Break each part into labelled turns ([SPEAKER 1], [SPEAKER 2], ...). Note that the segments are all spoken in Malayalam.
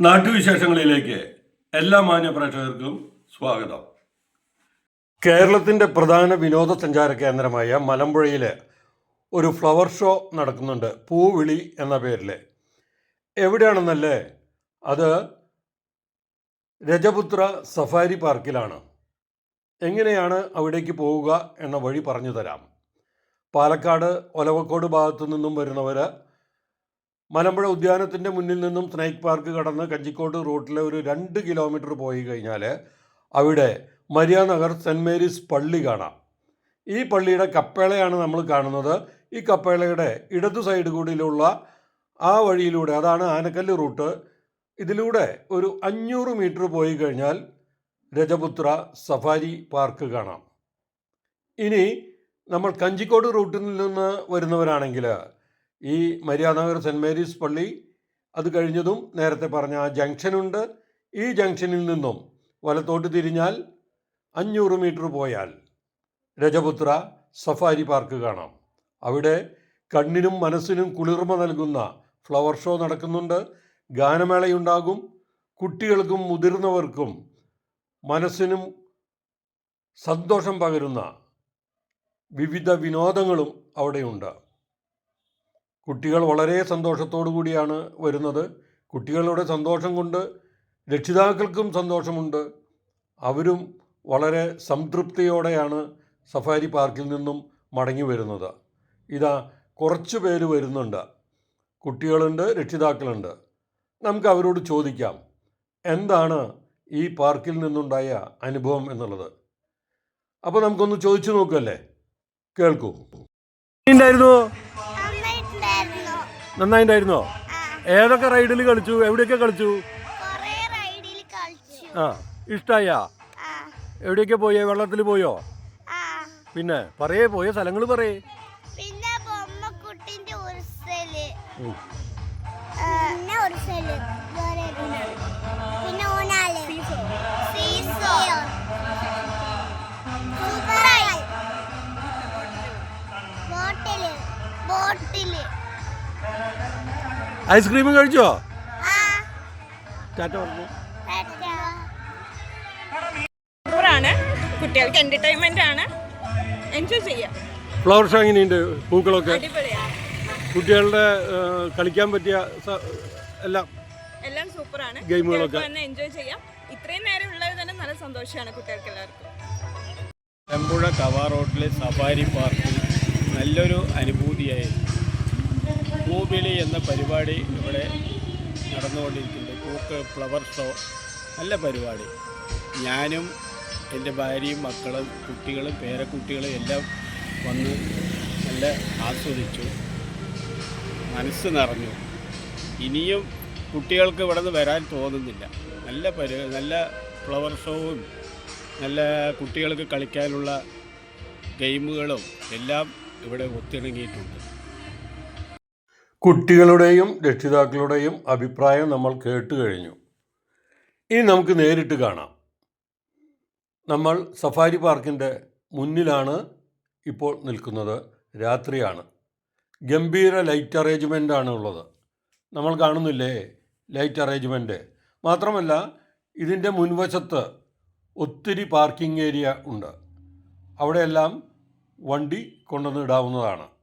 [SPEAKER 1] നാട്ടുവിശേഷങ്ങളിലേക്ക് എല്ലാ മാന്യ പ്രേക്ഷകർക്കും സ്വാഗതം. കേരളത്തിന്റെ പ്രധാന വിനോദസഞ്ചാര കേന്ദ്രമായ മലമ്പുഴയിൽ ഒരു ഫ്ലവർ ഷോ നടക്കുന്നുണ്ട് പൂവിളി എന്ന പേരിൽ എവിടെയാണെന്നല്ലേ? അത് രജപുത്ര സഫാരി പാർക്കിലാണ്. എങ്ങനെയാണ് അവിടേക്ക് പോവുക എന്ന വഴി പറഞ്ഞു തരാം. പാലക്കാട് ഒലവക്കോട് ഭാഗത്തു നിന്നും വരുന്നവർ മലമ്പുഴ ഉദ്യാനത്തിന്റെ മുന്നിൽ നിന്നും സ്നേക്ക് പാർക്ക് കടന്ന് കഞ്ചിക്കോട്ട് റൂട്ടിലെ ഒരു രണ്ട് കിലോമീറ്റർ പോയി കഴിഞ്ഞാൽ അവിടെ മരിയാനഗർ സെന്റ് മേരീസ് പള്ളി കാണാം. ഈ പള്ളിയുടെ കപ്പേളയാണ് നമ്മൾ കാണുന്നത്. ഈ കപ്പേളയുടെ ഇടതു സൈഡ് കൂടിയിലുള്ള ആ വഴിയിലൂടെ അതാണ് ആനക്കല്ല് റൂട്ട് ഇതിലൂടെ ഒരു അഞ്ഞൂറ് മീറ്റർ പോയി കഴിഞ്ഞാൽ രജപുത്ര സഫാരി പാർക്ക് കാണാം. ഇനി നമ്മൾ കഞ്ചിക്കോട് റൂട്ടിൽ നിന്ന് വരുന്നവരാണെങ്കിൽ ഈ മര്യാദനഗർ സെന്റ് മേരീസ് പള്ളി അത് കഴിഞ്ഞതും നേരത്തെ പറഞ്ഞ ആ ജംഗ്ഷനുണ്ട് ഈ ജംഗ്ഷനിൽ നിന്നും വലത്തോട്ട് തിരിഞ്ഞാൽ അഞ്ഞൂറ് മീറ്റർ പോയാൽ രജപുത്ര സഫാരി പാർക്ക് കാണാം. അവിടെ കണ്ണിനും മനസ്സിനും കുളിർമ നൽകുന്ന ഫ്ലവർ ഷോ നടക്കുന്നുണ്ട്. ഗാനമേളയുണ്ടാകും. കുട്ടികൾക്കും മുതിർന്നവർക്കും മനസ്സിനും സന്തോഷം പകരുന്ന വിവിധ വിനോദങ്ങളും അവിടെയുണ്ട്. കുട്ടികൾ വളരെ സന്തോഷത്തോടു കൂടിയാണ് വരുന്നത്. കുട്ടികളുടെ സന്തോഷം കൊണ്ട് രക്ഷിതാക്കൾക്കും സന്തോഷമുണ്ട്. അവരും വളരെ സംതൃപ്തിയോടെയാണ് സഫാരി പാർക്കിൽ നിന്നും മടങ്ങി വരുന്നത്. ഇതാ കുറച്ച് പേര് വരുന്നുണ്ട്. കുട്ടികളുണ്ട് രക്ഷിതാക്കളുണ്ട്. നമുക്ക് അവരോട് ചോദിക്കാം എന്താണ് ഈ പാർക്കിൽ നിന്നുണ്ടായ അനുഭവം എന്നുള്ളത്? അപ്പോൾ നമുക്കൊന്ന് ചോദിച്ചു നോക്കല്ലേ കേൾക്കൂ. ഉണ്ടായിരുന്നു
[SPEAKER 2] നന്നായിട്ടുണ്ടായിരുന്നോ
[SPEAKER 1] ഏതൊക്കെ റൈഡിൽ കളിച്ചു? എവിടെയൊക്കെ കളിച്ചു? ആ ഇഷ്ടായ? എവിടെയൊക്കെ പോയേ? വെള്ളത്തിൽ പോയോ? പിന്നെ പറയേ പോയ സ്ഥലങ്ങൾ പറയേ.
[SPEAKER 2] പിന്നെ ബൊമ്മക്കുട്ടിന്റെ. പിന്നെ പിന്നെ
[SPEAKER 1] ഐസ്ക്രീം കഴിച്ചോ?
[SPEAKER 2] ആ
[SPEAKER 1] ടാറ്റ പറഞ്ഞു.
[SPEAKER 3] സൂപ്പറാണ്. കുട്ടികൾക്ക് എന്റർടൈൻമെന്റ് ആണ്. എൻജോയ് ചെയ്യാം.
[SPEAKER 1] ഫ്ലവർ ഷോ എങ്ങനെയുണ്ട് പൂക്കളൊക്കെ.
[SPEAKER 3] അടിപൊളിയാണ്
[SPEAKER 1] കുട്ടികളുടെ കളിക്കാൻ പറ്റിയ എല്ലാം.
[SPEAKER 3] എല്ലാം സൂപ്പറാണ്.
[SPEAKER 1] ഗെയിമുകളൊക്കെ.
[SPEAKER 3] കുട്ടികൾക്ക് തന്നെ എൻജോയ് ചെയ്യാം. ഇത്രയും നേരം ഉള്ളത് തന്നെ നല്ല സന്തോഷമാണ് കുട്ടികൾക്ക് എല്ലാവർക്കും.
[SPEAKER 4] ചെമ്പുഴ കവാ റോഡിലെ സഫാരി പാർക്കിൽ നല്ലൊരു അനുഭൂതിയായിരുന്നു. പൂവിളി എന്ന പരിപാടി ഇവിടെ നടന്നുകൊണ്ടിരിക്കുന്നുണ്ട്. പൂക്ക് ഫ്ലവർ ഷോ. നല്ല പരിപാടി. ഞാനും എന്റെ ഭാര്യയും മക്കളും കുട്ടികളും പേരക്കുട്ടികളും എല്ലാം വന്ന് നല്ല ആസ്വദിച്ചു. മനസ്സ് നിറഞ്ഞു. ഇനിയും കുട്ടികൾക്ക് ഇവിടെ നിന്ന് വരാൻ തോന്നുന്നില്ല. നല്ല പരി നല്ല ഫ്ലവർ ഷോവും നല്ല കുട്ടികൾക്ക് കളിക്കാനുള്ള ഗെയിമുകളും എല്ലാം ഇവിടെ ഒത്തിണങ്ങിയിട്ടുണ്ട്.
[SPEAKER 1] കുട്ടികളുടെയും രക്ഷിതാക്കളുടെയും അഭിപ്രായം നമ്മൾ കേട്ട് കഴിഞ്ഞു. ഇനി നമുക്ക് നേരിട്ട് കാണാം. നമ്മൾ സഫാരി പാർക്കിന്റെ മുന്നിലാണ് ഇപ്പോൾ നിൽക്കുന്നത്. രാത്രിയാണ്. ഗംഭീര ലൈറ്റ് അറേഞ്ച്മെന്റ് ആണ് ഉള്ളത്. നമ്മൾ കാണുന്നില്ലേ ലൈറ്റ് അറേഞ്ച്മെന്റ് മാത്രമല്ല ഇതിന്റെ മുൻവശത്ത് ഒത്തിരി പാർക്കിംഗ് ഏരിയ ഉണ്ട്. അവിടെയെല്ലാം വണ്ടി കൊണ്ടുവന്ന് ഇടാവുന്നതാണ്.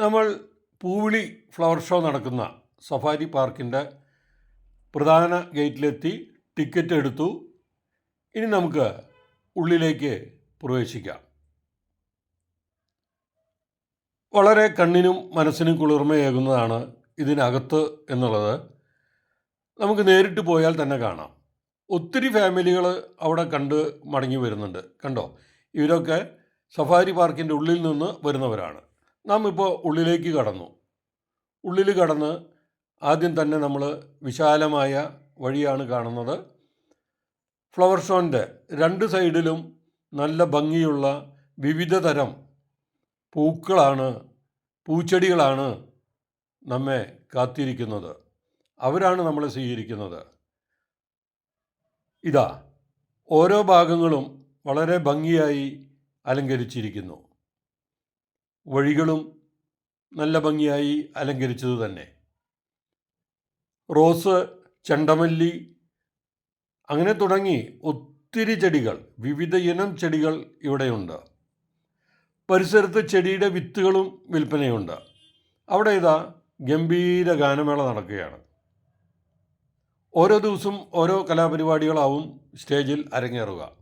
[SPEAKER 1] നമ്മൾ പൂവിളി ഫ്ലവർ ഷോ നടക്കുന്ന സഫാരി പാർക്കിന്റെ പ്രധാന ഗേറ്റിലെത്തി ടിക്കറ്റ് എടുത്തു. ഇനി നമുക്ക് ഉള്ളിലേക്ക് പ്രവേശിക്കാം. വളരെ കണ്ണിനും മനസ്സിനും കുളിർമയേകുന്നതാണ് ഇതിനകത്ത് എന്നുള്ളത്. നമുക്ക് നേരിട്ട് പോയാൽ തന്നെ കാണാം. ഒത്തിരി ഫാമിലികൾ അവിടെ കണ്ട് മടങ്ങി വരുന്നുണ്ട്. കണ്ടോ? ഇവരൊക്കെ സഫാരി പാർക്കിന്റെ ഉള്ളിൽ നിന്ന് വരുന്നവരാണ്. നാം ഇപ്പോൾ ഉള്ളിലേക്ക് കടന്നു. ഉള്ളിൽ കടന്ന് ആദ്യം തന്നെ നമ്മൾ വിശാലമായ വഴിയാണ് കാണുന്നത്. ഫ്ലവർ ഷോന്റെ രണ്ട് സൈഡിലും നല്ല ഭംഗിയുള്ള വിവിധ തരം പൂക്കളാണ് പൂച്ചെടികളാണ് നമ്മെ കാത്തിരിക്കുന്നത്. അവരാണ് നമ്മൾ സ്വീകരിക്കുന്നത്. ഇതാ ഓരോ ഭാഗങ്ങളും വളരെ ഭംഗിയായി അലങ്കരിച്ചിരിക്കുന്നു. വഴികളും നല്ല ഭംഗിയായി അലങ്കരിച്ചത് തന്നെ. റോസ് ചെണ്ടമല്ലി അങ്ങനെ തുടങ്ങി ഒത്തിരി ചെടികൾ വിവിധ ഇനം ചെടികൾ ഇവിടെയുണ്ട് പരിസരത്ത് ചെടിയുടെ വിത്തുകളും വിൽപ്പനയുണ്ട്. അവിടെ ഇതാ ഗംഭീര ഗാനമേള നടക്കുകയാണ്. ഓരോ ദിവസവും ഓരോ കലാപരിപാടികളാവും സ്റ്റേജിൽ അരങ്ങേറുക.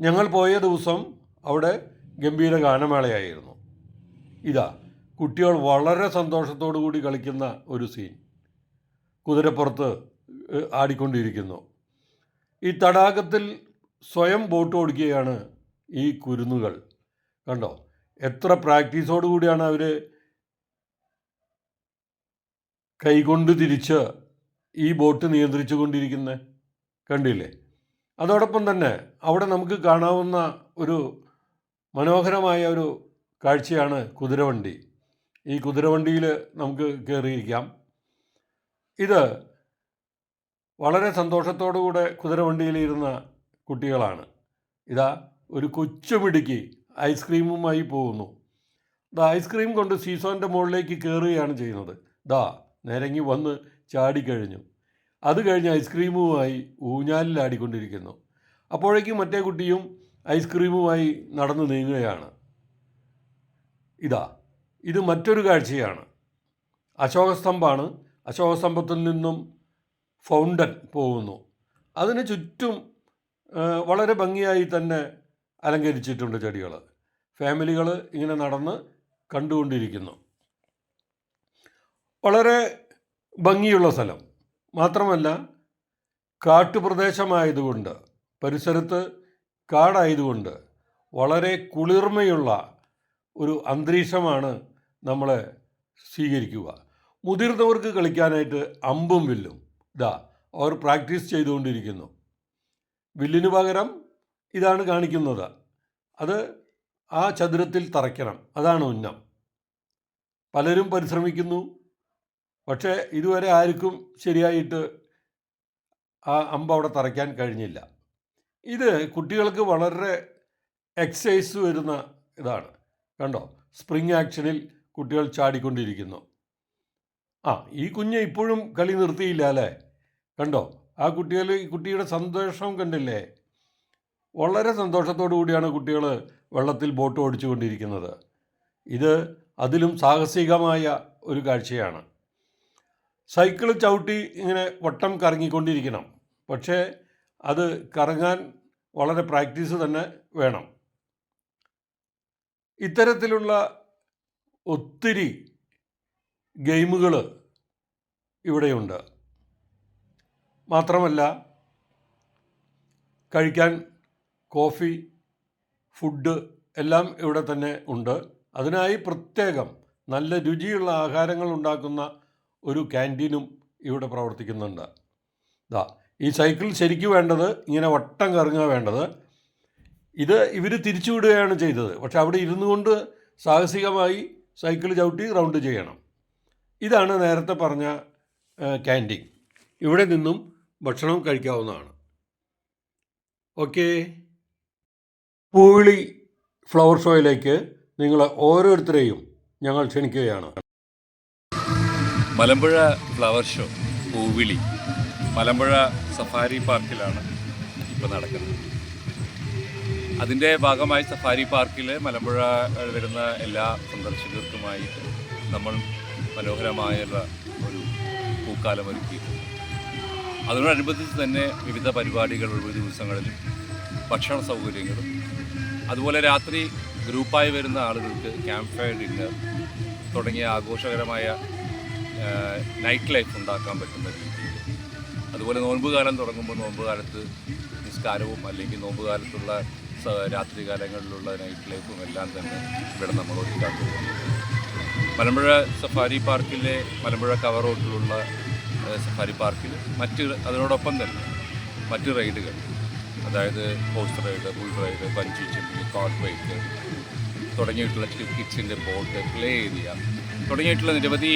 [SPEAKER 1] ഞങ്ങൾ പോയ ദിവസം അവിടെ ഗംഭീര ഗാനമേളയായിരുന്നു ഇതാ കുട്ടികൾ വളരെ സന്തോഷത്തോടു കൂടി കളിക്കുന്ന ഒരു സീൻ കുതിരപ്പുറത്ത് ആടിക്കൊണ്ടിരിക്കുന്നു. ഈ തടാകത്തിൽ സ്വയം ബോട്ട് ഓടിക്കുകയാണ് ഈ കുരുന്നുകൾ. കണ്ടോ? എത്ര പ്രാക്ടീസോടു കൂടിയാണ് അവർ കൈകൊണ്ട് തിരിച്ച് ഈ ബോട്ട് നിയന്ത്രിച്ചു കൊണ്ടിരിക്കുന്നത് കണ്ടില്ലേ? അതോടൊപ്പം തന്നെ അവിടെ നമുക്ക് കാണാവുന്ന ഒരു മനോഹരമായ ഒരു കാഴ്ചയാണ് കുതിരവണ്ടി. ഈ കുതിരവണ്ടിയിൽ നമുക്ക് കയറിയിരിക്കാം ഇത് വളരെ സന്തോഷത്തോടുകൂടെ കുതിരവണ്ടിയിലിരുന്ന കുട്ടികളാണ്. ഇതാ ഒരു കൊച്ചുമിടുക്കി ഐസ്ക്രീമുമായി പോകുന്നു. ദാ ഐസ്ക്രീം കൊണ്ട് സീസോന്റെ മുകളിലേക്ക് കയറുകയാണ് ചെയ്യുന്നത്. ദാ നിരങ്ങി വന്ന് ചാടിക്കഴിഞ്ഞു. അത് കഴിഞ്ഞ് ഐസ്ക്രീമുമായി ഊഞ്ഞാലിലാടിക്കൊണ്ടിരിക്കുന്നു. അപ്പോഴേക്കും മറ്റേ കുട്ടിയും ഐസ്ക്രീമുമായി നടന്നു നീങ്ങുകയാണ്. ഇതാ ഇത് മറ്റൊരു കാഴ്ചയാണ്. അശോകസ്തംഭാണ് അശോകസ്തംഭത്തിൽ നിന്നും ഫൗണ്ടൻ പോകുന്നു. അതിന് ചുറ്റും വളരെ ഭംഗിയായി തന്നെ അലങ്കരിച്ചിട്ടുണ്ട് ചെടികൾ ഫാമിലികൾ ഇങ്ങനെ നടന്ന് കണ്ടുകൊണ്ടിരിക്കുന്നു. വളരെ ഭംഗിയുള്ള സ്ഥലം. മാത്രമല്ല കാട്ടുപ്രദേശമായതുകൊണ്ട് പരിസരത്ത് കാടായതുകൊണ്ട് വളരെ കുളിർമയുള്ള ഒരു അന്തരീക്ഷമാണ് നമ്മൾ സ്വീകരിക്കുക. മുതിർന്നവർക്ക് കളിക്കാനായിട്ട് അമ്പും വില്ലും. ഇതാ അവർ പ്രാക്ടീസ് ചെയ്തുകൊണ്ടിരിക്കുന്നു. വില്ലിന് പകരം ഇതാണ് കാണിക്കുന്നത്. അത് ആ ചതുരത്തിൽ തറയ്ക്കണം. അതാണ് ഉന്നം. പലരും പരിശ്രമിക്കുന്നു. പക്ഷേ ഇതുവരെ ആർക്കും ശരിയായിട്ട് ആ അമ്പ് അവിടെ തറയ്ക്കാൻ കഴിഞ്ഞില്ല. ഇത് കുട്ടികൾക്ക് വളരെ എക്സസൈസ് വരുന്ന ഇതാണ്. കണ്ടോ? സ്പ്രിങ് ആക്ഷനിൽ കുട്ടികൾ ചാടിക്കൊണ്ടിരിക്കുന്നു. ആ ഈ കുഞ്ഞ് ഇപ്പോഴും കളി നിർത്തിയില്ല അല്ലേ? കണ്ടോ? ആ കുട്ടികൾ ഈ കുട്ടിയുടെ സന്തോഷം കണ്ടില്ലേ? വളരെ സന്തോഷത്തോടു കൂടിയാണ് കുട്ടികൾ വെള്ളത്തിൽ ബോട്ട് ഓടിച്ചുകൊണ്ടിരിക്കുന്നത്. ഇത് അതിലും സാഹസികമായ ഒരു കാഴ്ചയാണ്. സൈക്കിൾ ചവിട്ടി ഇങ്ങനെ വട്ടം കറങ്ങിക്കൊണ്ടിരിക്കണം. പക്ഷേ അത് കറങ്ങാൻ വളരെ പ്രാക്ടീസ് തന്നെ വേണം. ഇത്തരത്തിലുള്ള ഒത്തിരി ഗെയിമുകൾ ഇവിടെയുണ്ട്. മാത്രമല്ല കഴിക്കാൻ കോഫി ഫുഡ് എല്ലാം ഇവിടെ തന്നെ ഉണ്ട്. അതിനായി പ്രത്യേകം നല്ല രുചിയുള്ള ആഹാരങ്ങൾ ഉണ്ടാക്കുന്ന ഒരു ക്യാന്റീനും ഇവിടെ പ്രവർത്തിക്കുന്നുണ്ട്. ദാ ഈ സൈക്കിൾ ശരിക്കും വേണ്ടത് ഇങ്ങനെ വട്ടം കറങ്ങുക വേണ്ടത്. ഇത് ഇവർ തിരിച്ചു വിടുകയാണ് ചെയ്തത്. പക്ഷെ അവിടെ ഇരുന്നു കൊണ്ട് സാഹസികമായി സൈക്കിൾ ചവിട്ടി റൗണ്ട് ചെയ്യണം. ഇതാണ് നേരത്തെ പറഞ്ഞ ക്യാന്റീൻ ഇവിടെ നിന്നും ഭക്ഷണം കഴിക്കാവുന്നതാണ്. ഓക്കെ? പൂവിളി ഫ്ലവർ ഷോയിലേക്ക് നിങ്ങൾ ഓരോരുത്തരെയും ഞങ്ങൾ ക്ഷണിക്കുകയാണ്.
[SPEAKER 5] മലമ്പുഴ ഫ്ലവർ ഷോ പൂവിളി. മലമ്പുഴ സഫാരി പാർക്കിലാണ് ഇപ്പോൾ നടക്കുന്നത്. അതിന്റെ ഭാഗമായി സഫാരി പാർക്കിൽ മലമ്പുഴ വരുന്ന എല്ലാ സന്ദർശകർക്കുമായി നമ്മൾ മനോഹരമായുള്ള ഒരു പൂക്കാലം ഒരുക്കിയിട്ടുണ്ട്. അതിനോടനുബന്ധിച്ച് തന്നെ വിവിധ പരിപാടികൾ ഒഴിവ് ദിവസങ്ങളിലും ഭക്ഷണ സൗകര്യങ്ങളും അതുപോലെ രാത്രി ഗ്രൂപ്പായി വരുന്ന ആളുകൾക്ക് ക്യാമ്പ് ഫയർ ഡിന്നർ തുടങ്ങിയ ആഘോഷകരമായ നൈറ്റ് ലൈഫ് ഉണ്ടാക്കാൻ പറ്റുന്ന രീതിയിൽ അതുപോലെ നോമ്പ് കാലം തുടങ്ങുമ്പോൾ നോമ്പ് കാലത്ത് നിസ്കാരവും അല്ലെങ്കിൽ നോമ്പ് കാലത്തുള്ള രാത്രി കാലങ്ങളിലുള്ള നൈറ്റ് ലൈഫും എല്ലാം തന്നെ ഇവിടെ നമ്മൾ ഒരുക്കാറുണ്ട്. മലമ്പുഴ സഫാരി പാർക്കിലെ മലമ്പുഴ കവർ റോട്ടിലുള്ള സഫാരി പാർക്കിൽ മറ്റ് അതിനോടൊപ്പം തന്നെ മറ്റ് റൈഡുകൾ അതായത് horse ride bull ride bungee Champai കോട്ട് ബൈക്ക് തുടങ്ങിയിട്ടുള്ള കിഡ്സിന്റെ ബോട്ട് പ്ലേ ഏരിയ തുടങ്ങിയിട്ടുള്ള നിരവധി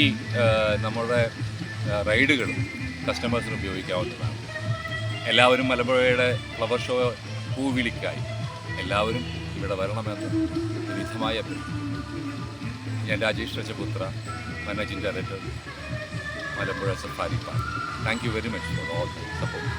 [SPEAKER 5] നമ്മുടെ റൈഡുകളും കസ്റ്റമേഴ്സിന് ഉപയോഗിക്കാവുന്നതാണ്. എല്ലാവരും മലമ്പുഴയുടെ ഫ്ലവർ ഷോ പൂവിളിക്കായി. എല്ലാവരും ഇവിടെ വരണമെന്ന് വിധമായി ഞാൻ Rajesh Rajaputra managing director Malampuzha safari park. Thank you very much for all support